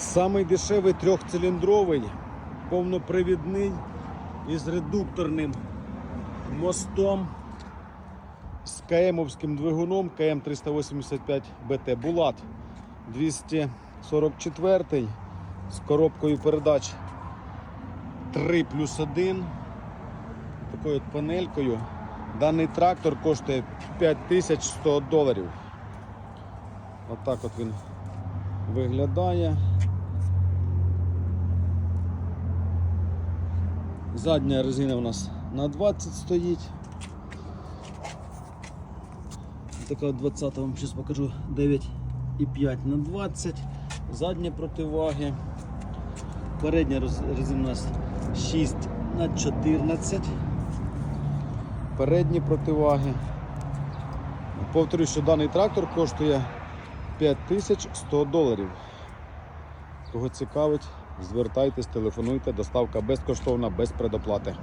Самий дешевий трьохциліндровий, повнопривідний із редукторним мостом з КМовським двигуном КМ385 БТ Булат 244 з коробкою передач 3 плюс 1 такою от панелькою. Даний трактор коштує 5100 доларів. Отак от він виглядає. Задня резина у нас на 20 стоїть. Така от 20 вам зараз покажу 9,5 на 20. Задні противаги. Передня резина у нас 6 на 14. Передні противаги. Повторюю, що даний трактор коштує 5100 доларів. Кого цікавить, звертайтесь, телефонуйте, доставка безкоштовна, без предоплати.